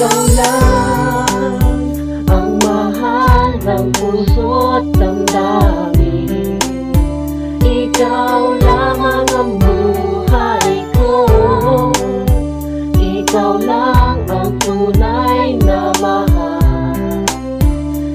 Ikaw lang ang mahal ng puso't damdamin. Ikaw lamang ang buhay ko. Ikaw lang ang tunay na mahal.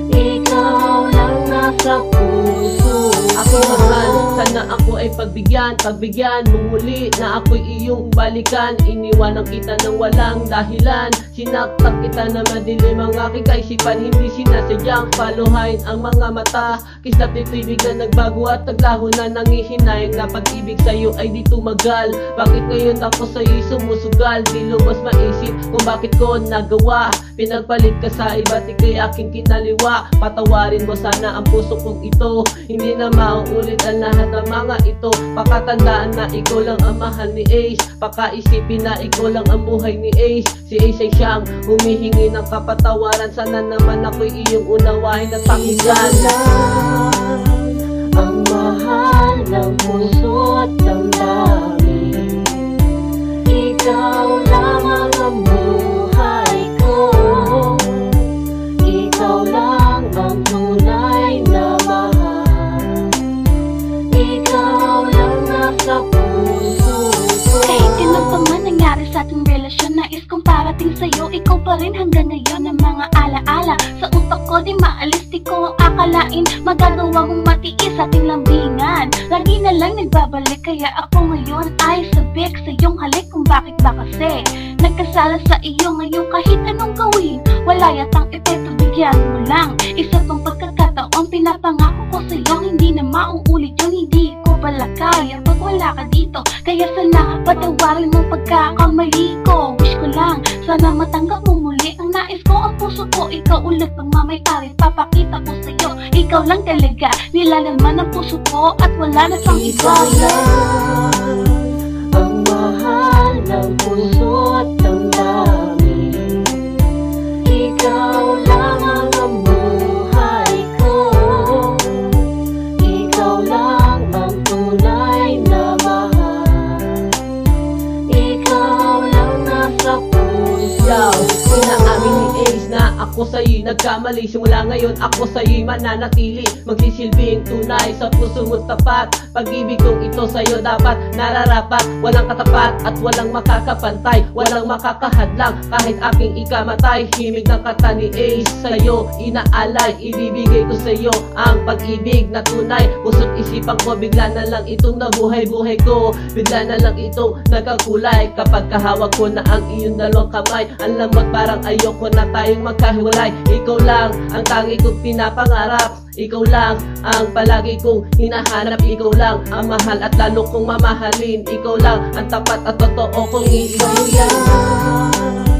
Ikaw lang nasa puso Ako mahal, sana ako ay pagbigyan Pagbigyan mo muli na ako'y iyong balikan. Iniwanan kita ng walang dahilan. Sinaktan kita na madilim ang aking kaisipan. Hindi sinasadyang paluhain ang mga mata. Kislap nito'y bigla nagbago at naglaho na nangihinayang Na pag-ibig sa'yo ay di tumagal. Bakit ngayon ako sa'yo'y sumusugal? Di lubos maisip kung bakit ko nagawa. Pinagpalit ka sa iba't ikay aking kinaliwa. Patawarin mo sana ang puso kong ito. Hindi na mauulit ang lahat ng mga ito. Pakatandaan na ikaw lang ang mahal ni Ace. Pakaisipin na ikaw lang ang buhay ni Ace. Si Ace ay siyang humihingi ng kapatawaran. Sana naman ako'y iyong unawain at pakinggan. Ang mahal ng nasa puso ko Kahit kailan pa man nangyari sa ating relasyon Nais kong parating sa'yo. Ikaw pa rin hanggang ngayon Ang mga alaala. Sa utak ko di maalis Di ko akalain Magagawa mong matiis ating lambingan. Lagi na lang nagbabalik Kaya ako ngayon ay sabik Sa iyong halik kung bakit ba kasi Nagkasala sa iyo ngayon. Kahit anong gawin Wala yatang epekto Bigyan mo lang. Isa tong pagkakataon Pinapangako ko sa'yo Hindi na mauulit dito Kaya sana patawarin mo pagkakamali ko. Wish ko lang Sana matanggap mo muli Ang nais ko ang puso ko. Ikaw ulit pag mamayari Papakita ko sa'yo. Ikaw lang talaga Nilalaman ang puso ko At wala na pang iba. Ikaw lang ako sa'yo'y nagkamali. Simula ngayon ako sa'yo'y mananatili. Magsisilbing tunay sa puso mo't tapat. Pag-ibig kong ito sa'yo dapat nararapat. Walang katapat at walang makakapantay. Walang makakahadlang kahit aking ikamatay. Himig ng kata ni Ace sa'yo inaalay. Ibibigay ko sa'yo ang pag-ibig na tunay. Puso't isipan ko bigla na lang itong nabuhay-buhay ko. Bigla na lang itong nagkakulay. Kapag kahawak ko na ang iyong dalawang kamay Ang lamot parang ayoko na tayong magkahiwalay Ikaw lang ang tangi kong pinapangarap. Ikaw lang ang palagi kong hinahanap. Ikaw lang ang mahal at lalo kong mamahalin. Ikaw lang ang tapat at totoo kong Ikaw iibigin lang